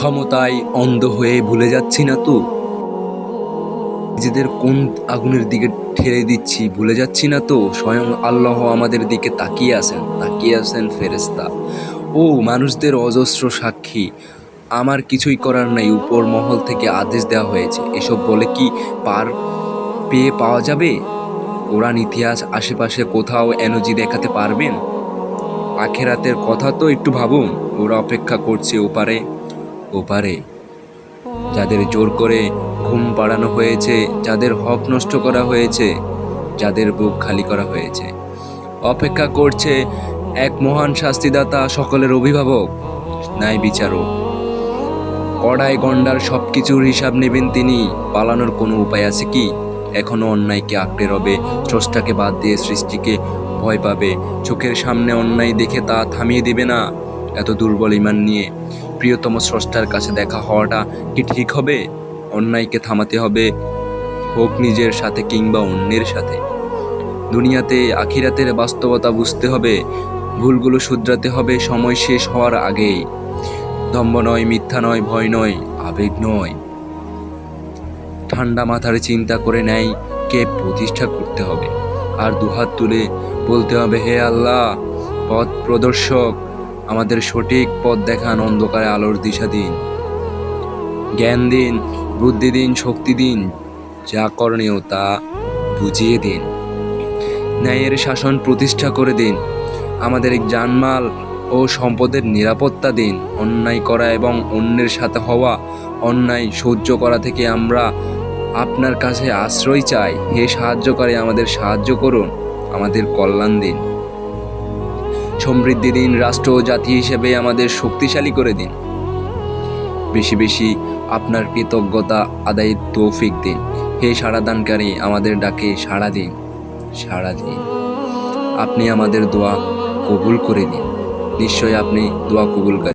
ক্ষমতায় অন্ধ হয়ে ভুলে যাচ্ছি না তো? নিজেদের কোন আগুনের দিকে ঠেলে দিচ্ছি ভুলে যাচ্ছি না তো? স্বয়ং আল্লাহ আমাদের দিকে তাকিয়ে আছেন তাকিয়ে আছেন ফেরেস্তা ও, মানুষদের অজস্র সাক্ষী। আমার কিছুই করার নাই উপর মহল থেকে আদেশ দেওয়া হয়েছে। এসব বলে কি পার পেয়ে পাওয়া যাবে? কোরআন, ইতিহাস, আশেপাশে কোথাও এনার্জি দেখাতে পারবেন? আখেরাতের কথা তো একটু ভাবুন, ওরা অপেক্ষা করছে ওপারে। ওপারে। যাদের জোর করে ঘুম পাড়ানো হয়েছে, যাদের হক নষ্ট করা হয়েছে, যাদের বুক খালি করা হয়েছে। অপেক্ষা করছে এক মহান শাস্তিদাতা সকলের অভিভাবক, ন্যায় বিচারক। কড়াই গন্ডার সব কিছুর হিসাব নেবেন তিনি। পালানোর কোনো উপায় আছে কি? এখনও অন্যায়কে আঁকড়ে রবে, স্রষ্টাকে বাদ দিয়ে সৃষ্টিকে ভয় পাবে। চোখের সামনে অন্যায় দেখে তা থামিয়ে দেবে না। এত দুর্বল ইমান নিয়ে প্রিয়তম স্রষ্টার কাছে দেখা হওয়াটা কি ঠিক হবে? অন্যায়কে থামাতে হবে, হোক নিজের সাথে কিংবা অন্যের সাথে। দুনিয়াতে আখিরাতের বাস্তবতা বুঝতে হবে, ভুলগুলো শুধরাতে হবে, সময় শেষ হওয়ার আগেই। দম্ভ নয়, মিথ্যা নয়, ভয় নয়, আবেগ নয়। ঠান্ডা মাথার চিন্তা করে নেয় কে প্রতিষ্ঠা করতে হবে? আর দুহাত তুলে বলতে হবে, হে আল্লাহ, পথ প্রদর্শক আমাদের সঠিক পথ দেখান অন্ধকারে আলোর দিশা দিন। জ্ঞান দিন, বুদ্ধি দিন, শক্তি দিন, যা করণীয় তা বুঝিয়ে দিন। ন্যায়ের শাসন প্রতিষ্ঠা করে দিন। আমাদের জানমাল ও সম্পদের নিরাপত্তা দিন। অন্যায় করা এবং অন্যের সাথে হওয়া অন্যায় সহ্য করা থেকে আমরা আপনার কাছে আশ্রয় চাই। হে সাহায্যকারী, আমাদের সাহায্য করুন। আমাদের কল্যাণ দিন। সমৃদ্ধি দিন, রাষ্ট্র ও জাতি হিসেবে আমাদের শক্তিশালী করে দিন। বেশি বেশি আপনার কৃতজ্ঞতা আদায়ের তৌফিক দিন। হে সাড়াদানকারী আমাদের ডাকে সারা দিন সারা দিন। আপনি আমাদের দোয়া কবুল করে দিন নিশ্চয় আপনি দোয়া কবুলকারী।